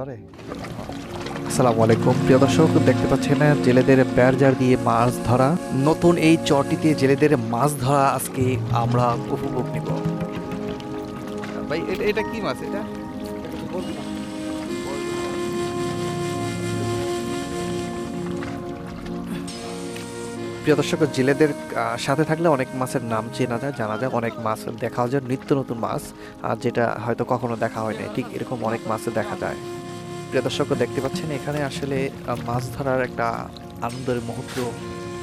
করে আসসালামু আলাইকুম প্রিয় দর্শক দেখতে পাচ্ছেন জেলেদের ব্যারজার দিয়ে মাছ ধরা। নতুন এই চরটিতে জেলেদের মাছ ধরা আজকে আমরা উপভোগ নিব। ভাই এটা এটা কি মাছ? এটা? প্রিয় দর্শক জেলেদের সাথে থাকলে অনেক মাছের নাম চেনা যায় জানা যায়। অনেক মাছ দেখা যায় নিত্য নতুন মাছ আর যেটা হয়তো কখনো দেখা হয় না ঠিক এরকম অনেক মাছ দেখা যায়। প্রিয় দর্শক দেখতে পাচ্ছেন এখানে আসলে মাছ ধরার একটা আনন্দের মুহূর্ত।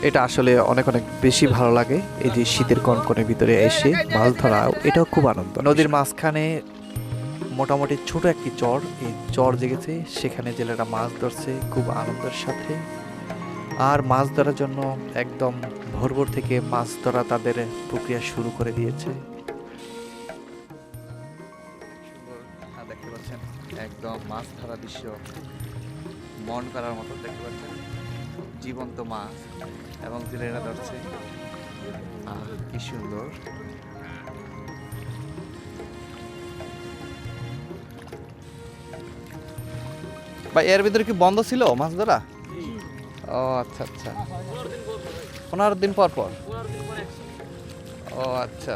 এটা আসলে অনেক অনেক বেশি ভালো লাগে, এই যে শীতের কনকনের ভিতরে এসে মাছ ধরা, এটাও খুব আনন্দ। নদীর মাঝখানে মোটামুটি ছোট একটি চর, এই চর জেগেছে, সেখানে জেলেরা মাছ ধরছে, খুব আনন্দের সাথে। আর মাছ ধরার জন্য একদম ভোর ভোর থেকে মাছ ধরা তাদের প্রক্রিয়া শুরু করে দিয়েছে। মাছ ধরা দৃশ্য মন করার মতো দেখতে পাচ্ছেন? জীবন্ত মাছ এবং জেলেরা ধরছে। আহ, কি সুন্দর। ভাই এর ভিতরে কি বন্ধ ছিল মাছ ধরা ও আচ্ছা আচ্ছা। পনেরো দিন পর পর? ও আচ্ছা।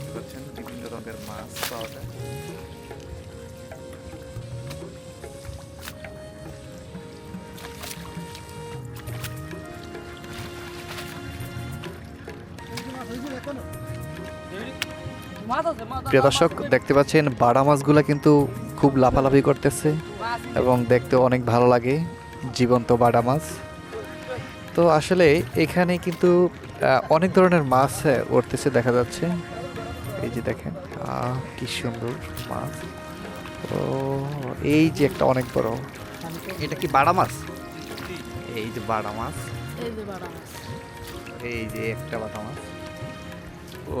দেখতে পাচ্ছেন বিভিন্ন রঙের মাছ পাওয়া যায় প্রিয় দর্শক, দেখতে পাচ্ছেন, বাড়া মাছগুলো কিন্তু খুব লাফালাফি করতেছে এবং দেখতে অনেক ভালো লাগে, জীবন্ত বাড়া মাছ। তো আসলে এখানে কিন্তু অনেক ধরনের মাছ উঠতেছে দেখা যাচ্ছে। এই যে দেখেন আহ, কি সুন্দর মাছ। ও এই যে একটা অনেক বড়। এটা কি বাড়া মাছ? এই যে বাড়া মাছ। এই যে বাড়া মাছ। এই যে একটা বাটা মাছ। ও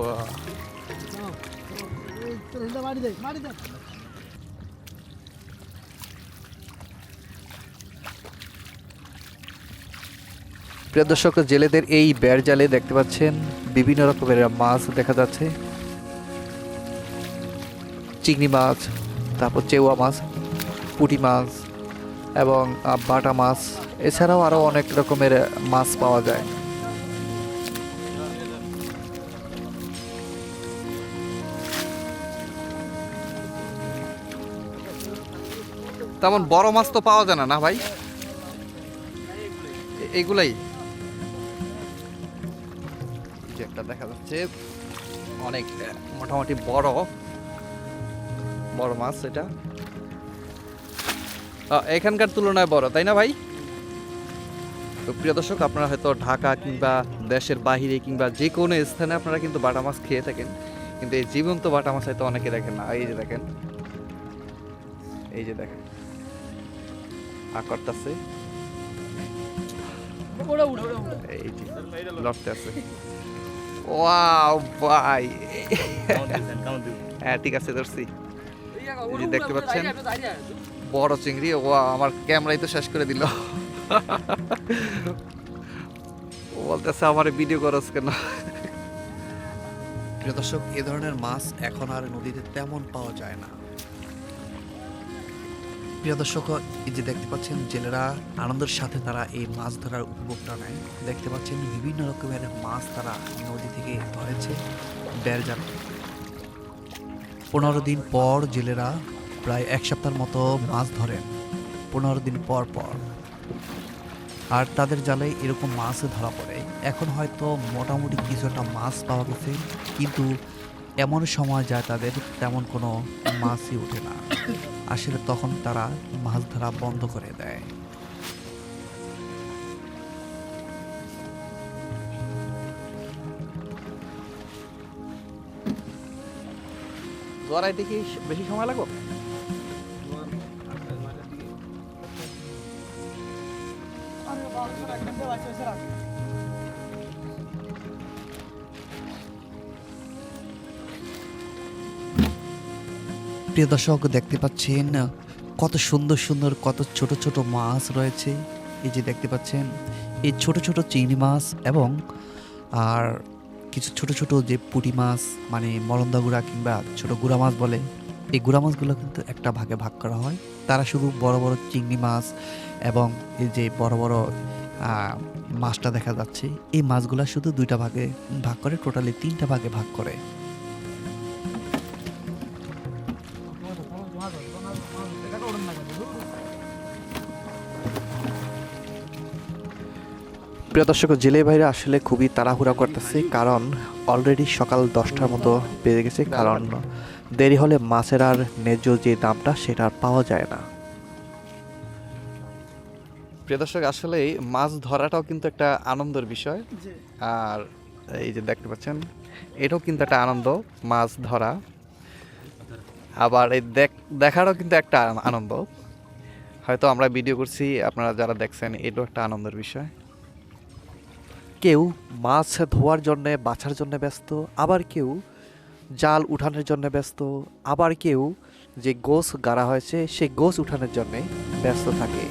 প্রিয় দর্শক জেলেদের এই বের জালে দেখতে পাচ্ছেন বিভিন্ন রকমের মাছ দেখা যাচ্ছে। চিংড়ি মাছ, তারপর চেওয়া মাছ, পুঁটি মাছ এবং বাটা মাছ। এছাড়াও আরও অনেক রকমের মাছ পাওয়া যায়। তেমন বড় মাছ তো পাওয়া যায় না না ভাই? এ- এগুলাই। একটা দেখা যাচ্ছে, অনেক মোটামুটি বড়। বড় মাছ এটা। এখানকার তুলনায় বড় তাই না ভাই? তো প্রিয় দর্শক আপনারা হয়তো ঢাকা কিংবা দেশের বাহিরে কিংবা যে কোনো স্থানে আপনারা কিন্তু বাটা মাছ খেয়ে থাকেন। কিন্তু এই জীবন্ত বাটা মাছ হয়তো অনেকে দেখেন না। এই যে দেখেন। এই যে দেখেন। আকর্তাছে এই যে লড়তে আছে ওয়াও ভাই। হ্যাঁ ঠিক আছে ধরছি। এই যে দেখতে পাচ্ছেন বড় চিংড়ি ও আমার ক্যামেরাই তো শেষ করে দিল। ও বলতেছে আমার ভিডিও করস কেন? প্রিয় দর্শক এ ধরনের মাছ এখন আর নদীতে তেমন পাওয়া যায় না। প্রিয় দর্শক এই যে দেখতে পাচ্ছেন জেলেরা আনন্দের সাথে তারা এই মাছ ধরার উপভোগটা নেয়। দেখতে পাচ্ছেন বিভিন্ন রকমের মাছ তারা নদী থেকে ধরেছে বেড়জাল পনেরো দিন পর জেলেরা প্রায় এক সপ্তাহের মতো মাছ ধরেন, পনেরো দিন পর পর। আর তাদের জালে এরকম মাছ ধরা পড়ে। এখন হয়তো মোটামুটি কিছু একটা মাছ পাওয়া গেছে, কিন্তু এমন সময় যায় তাদের তেমন কোনো মাছই ওঠে না। আসলে তখন তারা মাছ ধরা বন্ধ করে দেয়। দোয়ারাইতে কি বেশি সময় রা প্রিয় দর্শক, দেখতে পাচ্ছেন কত সুন্দর সুন্দর, কত ছোট ছোট মাছ রয়েছে। এই যে দেখতে পাচ্ছেন, এই ছোট ছোট চিংড়ি মাছ এবং আর কিছু ছোট ছোট যে পুঁটি মাছ মানে মরন্দা গুঁড়া কিংবা ছোট গুঁড়া মাছ বলে, এই গুঁড়া মাছগুলো কিন্তু একটা ভাগে ভাগ করা হয়। তারা শুধু বড় বড় চিংড়ি মাছ এবং এই যে বড় বড় মাছটা দেখা যাচ্ছে, এই মাছগুলো শুধু দুইটা ভাগে ভাগ করে, টোটালি তিনটা ভাগে ভাগ করে। প্রিয় দর্শক জেলে ভাইরা আসলে খুবই তাড়াহুড়া করতেছে কারণ অলরেডি সকাল দশটার মতো বেজে গেছে কারণ দেরি হলে মাছের আর ন্যায্য যে দামটা সেটা আর পাওয়া যায় না। প্রিয় দর্শক আসলে মাছ ধরাটাও কিন্তু একটা আনন্দের বিষয়। আর এই যে দেখতে পাচ্ছেন এটাও কিন্তু একটা আনন্দ মাছ ধরা। আবার এই দেখ দেখারও কিন্তু একটা আনন্দ। হয়তো আমরা ভিডিও করছি আপনারা যারা দেখছেন এটাও একটা আনন্দের বিষয়। কেউ মাছ ধোয়ার জন্য বাছার জন্য ব্যস্ত, আবার কেউ জাল উঠানোর জন্য ব্যস্ত, আবার কেউ যে গোস গাড়া হয়েছে সেই গোস উঠানোর জন্য ব্যস্ত থাকে।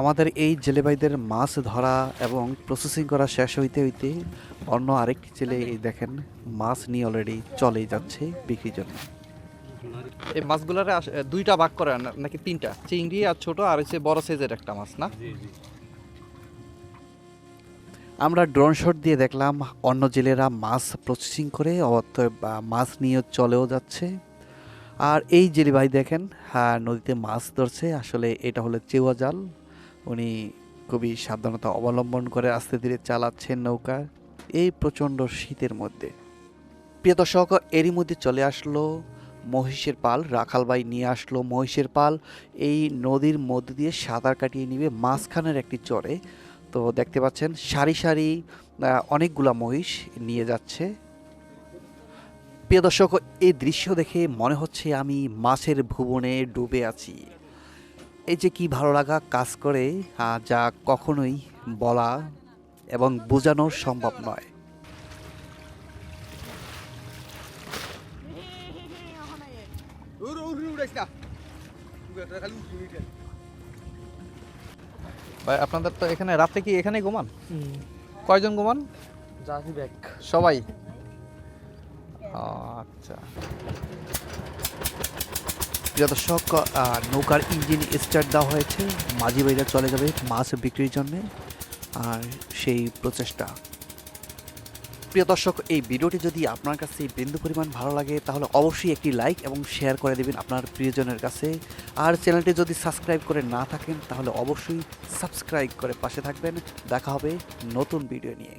আমাদের এই জেলেবাইদের মাছ ধরা এবং প্রসেসিং করা শেষ হইতে হইতে অন্য আরেকটি জেলে দেখেন মাছ নিয়ে অলরেডি চলেই যাচ্ছে বিক্রির জন্য। এই মাছগুলোর দুইটা ভাগ করে না- নাকি তিনটা? চিংড়ি আর ছোট আর হচ্ছে বড় সাইজের একটা মাছ না? আমরা ড্রোন শট দিয়ে দেখলাম অন্য জেলেরা মাছ প্রসেসিং করে অতএব মাছ নিয়ে চলেও যাচ্ছে। আর এই জেলে ভাই দেখেন হ্যাঁ নদীতে মাছ ধরছে। আসলে এটা হলো চেওয়া জাল। উনি খুবই সাবধানতা অবলম্বন করে আস্তে ধীরে চালাচ্ছেন নৌকা এই প্রচণ্ড শীতের মধ্যে। প্রিয় দর্শক এরই মধ্যে চলে আসলো মহিষের পাল রাখালবাই নিয়ে আসলো মহিষের পাল। এই নদীর মধ্য দিয়ে সাঁতার কাটিয়ে নিবে মাঝখানের একটি চরে। তো দেখতে পাচ্ছেন, সারি সারি অনেকগুলা মহিষ নিয়ে যাচ্ছে। প্রিয় দর্শক, এই দৃশ্য দেখে মনে হচ্ছে আমি মাছের ভুবনে ডুবে আছি। এই যে কি ভালো লাগা কাজ করে যা কখনোই বলা এবং বোঝানো সম্ভব নয়। ভাই আপনাদের তো এখানে রাতে কি এখানে ঘুমান? কয়জন ঘুমান? জাতি ব্যাগ সবাই? আচ্ছা। দর্শক নৌকার ইঞ্জিন স্টার্ট দেওয়া হয়েছে। মাঝি বাইরা চলে যাবে মাছ বিক্রির জন্য। আর সেই প্রচেষ্টা। প্রিয় দর্শক, এই ভিডিওটি যদি আপনার কাছে বিন্দু পরিমাণ ভালো লাগে, তাহলে অবশ্যই একটি লাইক এবং শেয়ার করে দেবেন আপনার প্রিয়জনের কাছে। আর চ্যানেলটি যদি সাবস্ক্রাইব করে না থাকেন, তাহলে অবশ্যই সাবস্ক্রাইব করে পাশে থাকবেন। দেখা হবে নতুন ভিডিও নিয়ে।